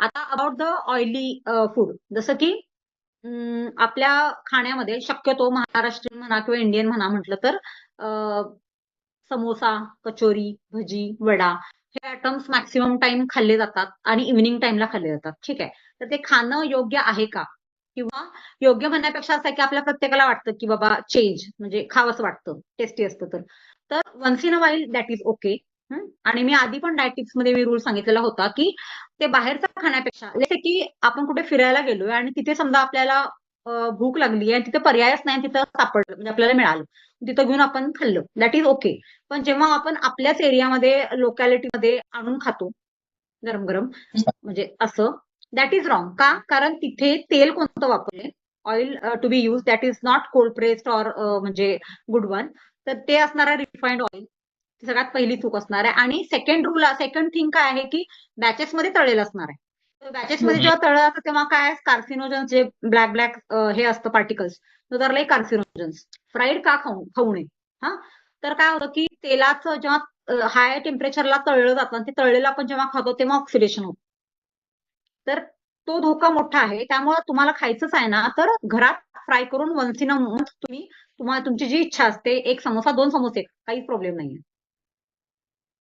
आता about the oily food जसं की आपल्या खाण्यामध्ये शक्यतो महाराष्ट्रीयन म्हणा किंवा इंडियन म्हणा म्हटलं तर uh, समोसा कचोरी भजी वडा हे आयटम्स मॅक्सिमम टाइम खाल्ले जातात आणि इव्हिनिंग टाइमला खाल्ले जातात. ठीक आहे? तर ते खाणं योग्य आहे का? किंवा योग्य म्हणण्यापेक्षा असं आहे की आपल्या प्रत्येकाला वाटतं की बाबा चेंज म्हणजे खावंसं वाटतं टेस्टी असतं तर. तर once in a while that is okay आणि मी आधी पण डायटिक्समध्ये मी रूल सांगितलेला होता की ते बाहेरचा खाण्यापेक्षा जसे की आपण कुठे फिरायला गेलोय आणि तिथे समजा आपल्याला भूक लागली आणि तिथे पर्यायच नाही तिथं सापडलं म्हणजे आपल्याला मिळालं तिथं घेऊन आपण खाल्लं दॅट इज ओके पण जेव्हा आपण आपल्याच एरियामध्ये लोकॅलिटीमध्ये आणून खातो गरम गरम म्हणजे असं दॅट इज रॉंग का? कारण तिथे तेल कोणतं वापरले? Oil to be used that is not cold pressed or म्हणजे गुड वन तर ते असणारा रिफाईंड ऑइल सगळ्यात पहिली चूक असणार आहे. आणि सेकंड रूल सेकंड थिंग काय आहे की बॅचेस मध्ये तळलेलं असणार आहे. बॅचेस मध्ये जेव्हा तळलं असतं तेव्हा काय कार्सिनोजन जे ब्लॅक ब्लॅक हे असतं पार्टिकल्स तर लई कार्सिनोजन्स फ्राईड का खाऊ खाऊ नये. हा? तर काय होतं की तेलाचं जेव्हा हाय टेम्परेचरला तळलं जातं आणि ते तळलेलं आपण जेव्हा खातो तेव्हा ऑक्सिडेशन होतं. तर तो धोका मोठा आहे. त्यामुळे तुम्हाला खायचंच आहे ना तर घरात फ्राय करून वन्स इन अ मंथ तुम्ही तुम्हाला तुमची जी इच्छा असते एक समोसा दोन समोसे काहीच प्रॉब्लेम नाहीये.